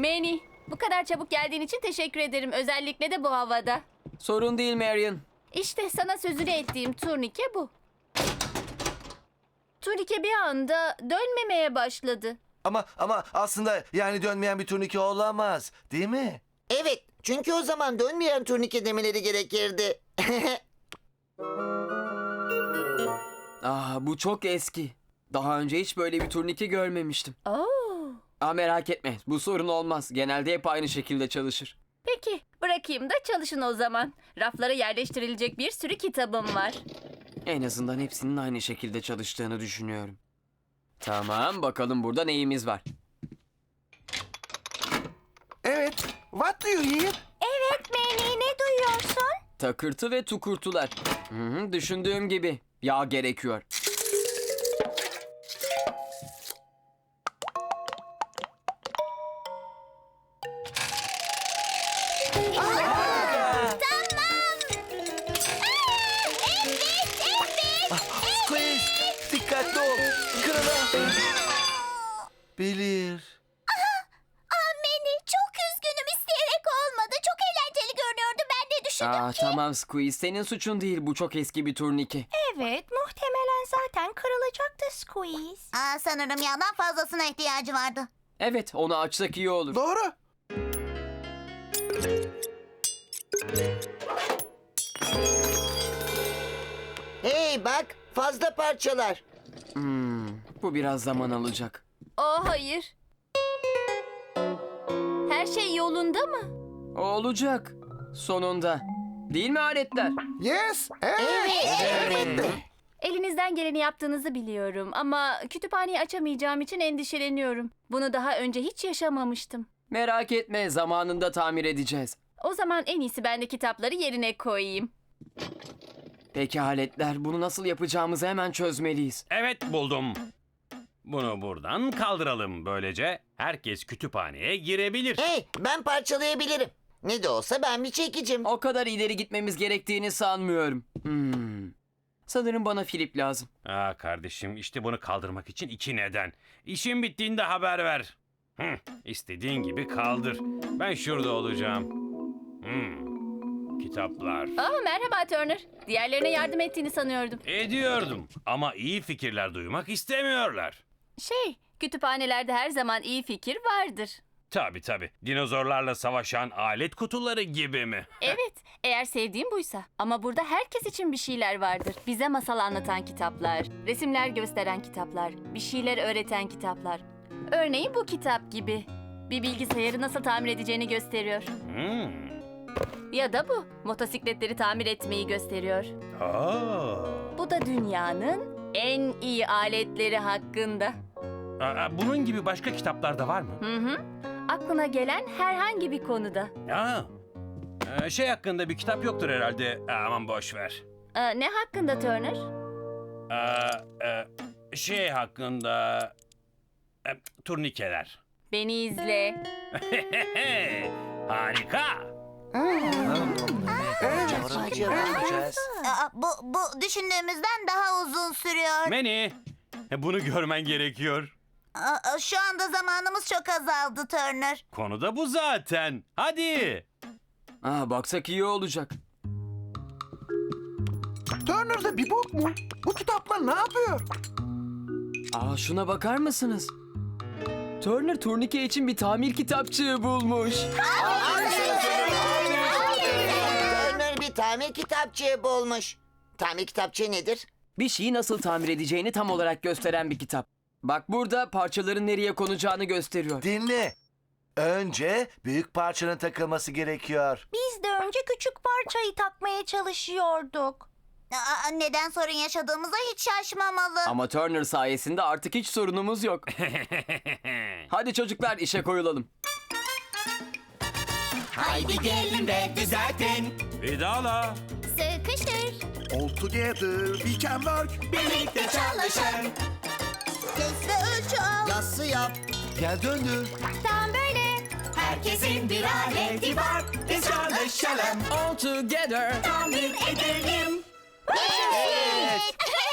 Manny, bu kadar çabuk geldiğin için teşekkür ederim. Özellikle de bu havada. Sorun değil Marion. İşte sana sözünü ettiğim turnike bu. Turnike bir anda dönmemeye başladı. Ama ama aslında yani dönmeyen bir turnike olamaz. Değil mi? Evet, çünkü o zaman dönmeyen turnike demeleri gerekirdi. Ah bu çok eski. Daha önce hiç böyle bir turnike görmemiştim. Oo. Aa merak etme bu sorun olmaz. Genelde hep aynı şekilde çalışır. Peki, bırakayım da çalışın o zaman. Raflara yerleştirilecek bir sürü kitabım var. En azından hepsinin aynı şekilde çalıştığını düşünüyorum. Tamam bakalım burada neyimiz var. Evet. What do you hear? Evet Manny, ne duyuyorsun? Takırtı ve tukurtular. Hı hı, düşündüğüm gibi. Yağ gerekiyor. Bilir. Manny çok üzgünüm isteyerek olmadı. Çok eğlenceli görünüyordu. Ben de düşündüm Aa tamam Squeeze senin suçun değil bu çok eski bir turnike. Evet muhtemelen zaten kırılacaktı Squeeze. Aa, sanırım yağdan fazlasına ihtiyacı vardı. Evet onu açsak iyi olur. Doğru. hey bak, fazla parçalar. Hmm, bu biraz zaman alacak. Oh hayır. Her şey yolunda mı? Olacak. Sonunda. Değil mi aletler? Yes. Evet. Evet. Elinizden geleni yaptığınızı biliyorum ama kütüphaneyi açamayacağım için endişeleniyorum. Bunu daha önce hiç yaşamamıştım. Merak etme zamanında tamir edeceğiz. O zaman en iyisi ben de kitapları yerine koyayım. Peki aletler bunu nasıl yapacağımızı hemen çözmeliyiz. Evet buldum. Bunu buradan kaldıralım. Böylece herkes kütüphaneye girebilir. Hey, ben parçalayabilirim. Ne de olsa ben bir çekicim. O kadar ileri gitmemiz gerektiğini sanmıyorum. Hmm. Sanırım bana Filip lazım. Aa kardeşim işte bunu kaldırmak için iki neden. İşin bittiğinde haber ver. Hı, istediğin gibi kaldır. Ben şurada olacağım. Hmm, kitaplar. Aa merhaba Turner. Diğerlerine yardım ettiğini sanıyordum. Ediyordum ama iyi fikirler duymak istemiyorlar. Şey, kütüphanelerde her zaman iyi fikir vardır. Tabi tabi. Dinozorlarla savaşan alet kutuları gibi mi? Evet, eğer sevdiğim buysa. Ama burada herkes için bir şeyler vardır. Bize masal anlatan kitaplar, resimler gösteren kitaplar, bir şeyler öğreten kitaplar. Örneğin bu kitap gibi. Bir bilgisayarı nasıl tamir edeceğini gösteriyor. Hmm. Ya da bu, motosikletleri tamir etmeyi gösteriyor. Aa. Bu da dünyanın en iyi aletleri hakkında. Aa, bunun gibi başka kitaplar da var mı? Hı hı. Aklına gelen herhangi bir konuda. Aa. Ee, şey hakkında bir kitap yoktur herhalde. Aa, aman boş ver. Ee, ne hakkında Turner? Aa, e, şey hakkında e, turnikeler. Beni izle. Harika. Acaba. Yapacağız. bu, bu düşündüğümüzden daha uzun sürüyor. Manny, e, bunu görmen gerekiyor. şu anda zamanımız çok azaldı Turner. Konu da bu zaten. Hadi. Aa baksak iyi olacak. Turner'da bir bok mu? Bu kitaplar ne yapıyor? Aa şuna bakar mısınız? Turner turnike için bir tamir kitapçığı bulmuş. Bir tamir kitapçığı bulmuş. Tamir kitapçığı nedir? Bir şeyi nasıl tamir edeceğini tam olarak gösteren bir kitap. Bak burada parçaların nereye konacağını gösteriyor. Dinle. Önce büyük parçanın takılması gerekiyor. Biz de önce küçük parçayı takmaya çalışıyorduk. neden sorun yaşadığımıza hiç şaşmamalı. Ama Turner sayesinde artık hiç sorunumuz yok. Hadi çocuklar işe koyulalım. Haydi gelin de düzeltin. Vidala. Sıkıştır. All together we can work. Birlikte çalışın. Kes ve ölçü al. Yassı yap. Gel döndür. Tam böyle. Herkesin bir aleti var. Biz çalışalım. All together. Tamir edelim.